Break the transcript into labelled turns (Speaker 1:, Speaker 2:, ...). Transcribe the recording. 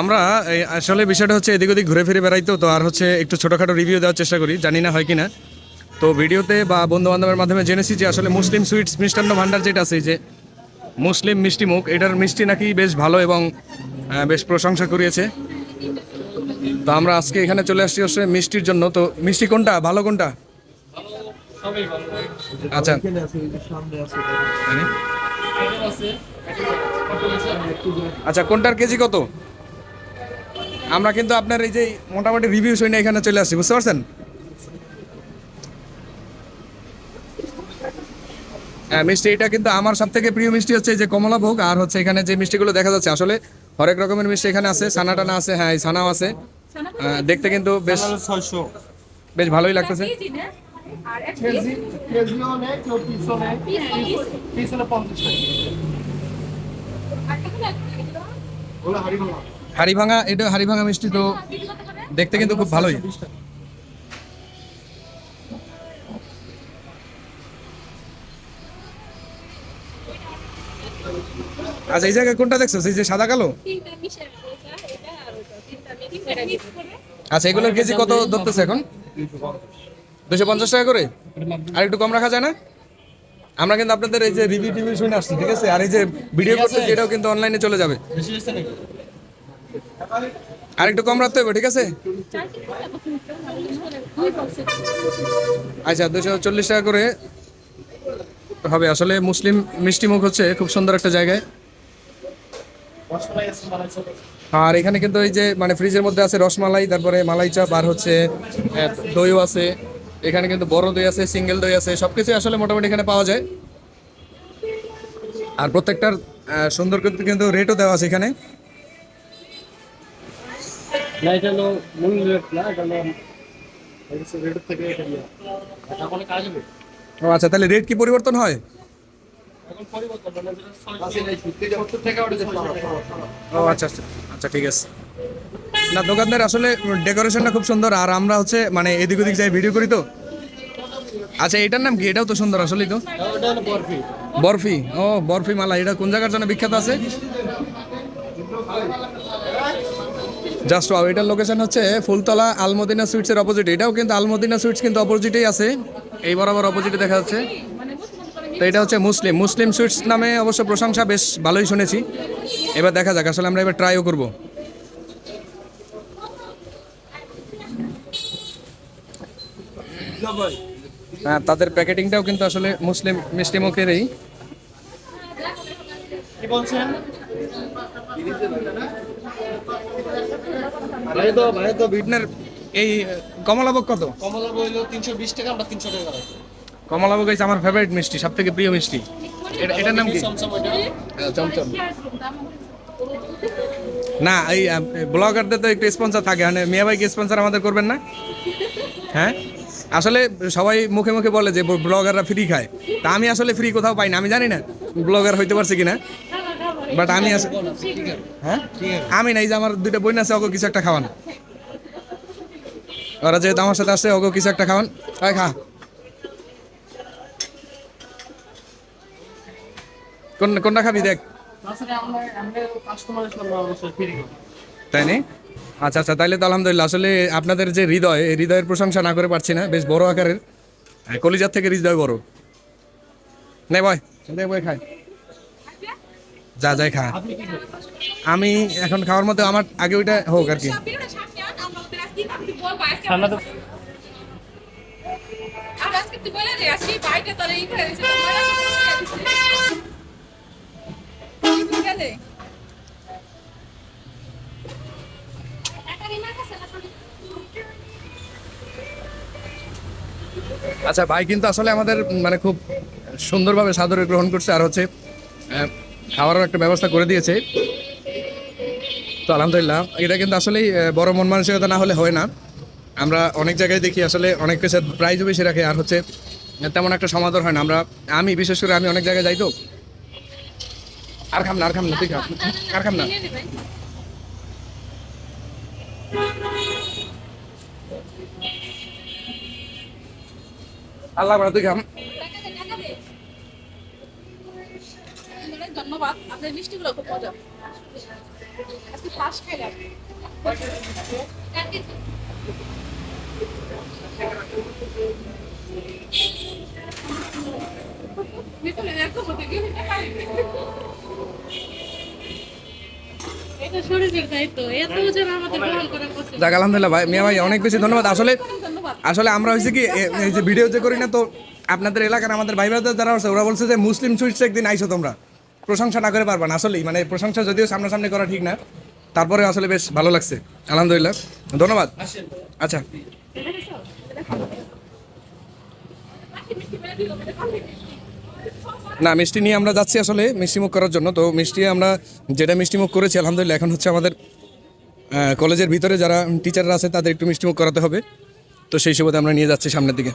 Speaker 1: আমরা আসলে বিষয়টা হচ্ছে এদিক ওদিক ঘুরে ফিরে বেড়াইতো তো আর হচ্ছে একটু ছোটোখাটো রিভিউ দেওয়ার চেষ্টা করি, জানি না হয় কি না তো ভিডিওতে বা বন্ধু বান্ধবের মাধ্যমে জেনেছি যে আসলে মুসলিম সুইটস মিষ্টান্ন ভান্ডার যেটা আছে যে মুসলিম মিষ্টি মুখ, এটার মিষ্টি নাকি বেশ ভালো এবং বেশ প্রশংসা করিয়েছে। তো আমরা আজকে এখানে চলে আসছি হচ্ছে মিষ্টির জন্য, তো মিষ্টি কোনটা, ভালো কোনটা? আচ্ছা। আচ্ছা কোনটার কেজি কত? আমরা কিন্তু আপনার এই যে মোটামুটি রিভিউ শুনে এখানে চলে আসছি বুঝতে পারছেন? হ্যাঁ মিষ্টি এটা কিন্তু আমার সব থেকে প্রিয় মিষ্টি হচ্ছে এই যে কমলা ভোগ আর হচ্ছে এখানে যে মিষ্টিগুলো দেখা যাচ্ছে আসলে হরেক রকমের মিষ্টি এখানে আছে ছানা টানা আছে হ্যাঁ এই ছানাও আছে। দেখতে কিন্তু বেশ
Speaker 2: ছয়শো।
Speaker 1: বেশ ভালোই লাগতেছে।
Speaker 2: কেজিও কেউ পিসও পিস হলো পঞ্চাশ টাকা। হাড়ি ভাঙা।
Speaker 1: এটা হাড়ি ভাঙা মিষ্টি তো? দেখতে কিন্তু খুব ভালোই। আচ্ছা এই জায়গায় কোনটা দেখছ? এই যে সাদা কালো। আচ্ছা এগুলোর কেজি কত ধরতেছে এখন? দুশো পঞ্চাশ টাকা করে? আর একটু কম রাখা যায় না? আমরা কিন্তু আপনাদের এই যে রিভিউ টিভিউ শুনে আসছি ঠিক আছে? আর এই যে ভিডিও করতেছি এটাও কিন্তু অনলাইনে চলে যাবে। আর একটু কম রাখতে হবে ঠিক আছে। আচ্ছা দুশো চল্লিশ টাকা করে হবে। আসলে মুসলিম মিষ্টি মুখ হচ্ছে খুব সুন্দর একটা জায়গায়। আর এখানে কিন্তু এই যে মানে ফ্রিজের মধ্যে আছে রসমালাই তারপরে মালাই চাপ আর হচ্ছে দইও আছে। এখানে কিন্তু বড় দই আছে সিঙ্গেল দই আছে সব কিছু আসলে মোটামুটি এখানে পাওয়া যায় আর প্রত্যেকটার সুন্দর কিন্তু কিন্তু রেটও দেওয়া আছে এখানে
Speaker 2: না এটা হলো মূল রেট না এটা হলো রেটের থেকে এটা নিয়ে এটা অনেক আসবে
Speaker 1: ও আচ্ছা তাহলে রেট কি পরিবর্তন হয়
Speaker 2: এখন পরিবর্তন মানে যেটা সত্তর টাকা ওটা
Speaker 1: ও আচ্ছা আচ্ছা আচ্ছা ঠিক আছে না, দোকানদার, আসলে ডেকোরেশনটা খুব সুন্দর। আর আমরা হচ্ছে মানে এদিক ওদিক যাই ভিডিও করি তো। আচ্ছা এটার নাম কি? এটাও তো সুন্দর আসলেই তো।
Speaker 2: বরফি।
Speaker 1: ও, বরফি মালা। এটা কোন জায়গার জন্য বিখ্যাত আছে? জাস্ট ওয়াও এটার লোকেশন হচ্ছে ফুলতলা আলমদিনা সুইটসের অপোজিট এটাও কিন্তু আলমদিনা সুইটস কিন্তু অপোজিটেই আছে। এই বরাবর অপোজিটে দেখা যাচ্ছে। তো এটা হচ্ছে মুসলিম। মুসলিম সুইটস নামে অবশ্য প্রশংসা বেশ ভালোই শুনেছি। এবার দেখা যাক, আসলে আমরা এবার ট্রাইও করব। তাদের প্যাকেটিংটাও কিন্তু আসলে মুসলিম মিষ্টি মুখেরই।
Speaker 2: কি বলছেন?
Speaker 1: আপনার এই কমলাভোগ কত?
Speaker 2: কমলা বইলো তিনশো বিশ টাকা আমরা তিনশো টাকা
Speaker 1: কমলাভোগ হচ্ছে আমার ফেভারিট মিষ্টি সব থেকে প্রিয় মিষ্টি। এটা এটার নাম কি?
Speaker 2: চমচম
Speaker 1: চমচম। না এই ব্লগারদের তো একটু স্পন্সর থাকে মানে মিয়া ভাইকে স্পন্সর আমাদের করবেন না? হ্যাঁ? আসলে সবাই মুখে মুখে বলে যে ব্লগাররা ফ্রি খায়। তা আমি আসলে ফ্রি কোথাও পাই না আমি জানি না ব্লগার হইতে পারছি কিনা। বাট আমি হ্যাঁ? আমি নাই যে আমার দুইটা বই আছে ওকে কিছু একটা খাওয়ান। ওরা যেহেতু আমার সাথে আসছে ওকে কিছু একটা খাওয়ান। হয় খা। কোন কোনটা খাবি দেখ। তাই নি? আচ্ছা আচ্ছা তাহলে তো আলহামদুলিল্লাহ। আসলে আপনাদের যে হৃদয় এই হৃদয়ের প্রশংসা না করে পারছি না। বেশ বড় আকারের। হ্যাঁ, কলিজার থেকে হৃদয় বড়। নে বয় দে বয় খাই। যা যাই খা। আমি এখন খাওয়ার মধ্যে আমার আগে ওইটা হোক আর কি।
Speaker 2: ঠান্ডা তো
Speaker 3: আর আজকে তুই বলে দে আসি বাইরে
Speaker 1: আচ্ছা ভাই কিন্তু আসলে আমাদের মানে খুব সুন্দরভাবে সাদরে গ্রহণ করছে আর হচ্ছে খাওয়ারও একটা ব্যবস্থা করে দিয়েছে। তো আলহামদুলিল্লাহ, এটা কিন্তু আসলেই বড় মন মানসিকতা না হলে হয় না। আমরা অনেক জায়গায় দেখি আসলে অনেক কিছু প্রাইজও বেশি রাখে আর হচ্ছে তেমন একটা সমাদর হয় না। আমরা, আমি বিশেষ করে আমি অনেক জায়গায় যাই তো। আর খাম না, আর খাম না, তুই খা। আর খাম না। আল্লাহ তুই খাম
Speaker 3: ধন্যবাদ, আপনার মিষ্টিগুলো খুব মজা আজকে ফার্স্ট খাইলাম। ভিতরে এরকম হতে গিয়ে
Speaker 1: যাক আলহামদুলিল্লাহ ভাই মিয়া ভাই অনেক বেশি ধন্যবাদ। আসলে আসলে আমরা হয়েছে কি এই যে ভিডিও যে করি না তো আপনাদের এলাকার আমাদের ভাই ব্রাদার যারা আছে ওরা বলছে যে মুসলিম সুইটস একদিন আইসো তোমরা। প্রশংসা না করে পারবা না আসলেই। মানে প্রশংসা যদিও সামনাসামনি করা ঠিক না তারপরে আসলে বেশ ভালো লাগছে। আলহামদুলিল্লাহ। ধন্যবাদ। আচ্ছা। না, মিষ্টি নিয়ে আমরা যাচ্ছি আসলে মিষ্টিমুখ করার জন্য। তো মিষ্টি আমরা যেটা মিষ্টিমুখ করেছি, আলহামদুলিল্লাহ, এখন হচ্ছে আমাদের কলেজের ভিতরে যারা টিচাররা আছে, তাদের একটু মিষ্টিমুখ করাতে হবে। তো সেই সুবাদে আমরা নিয়ে যাচ্ছি সামনের দিকে।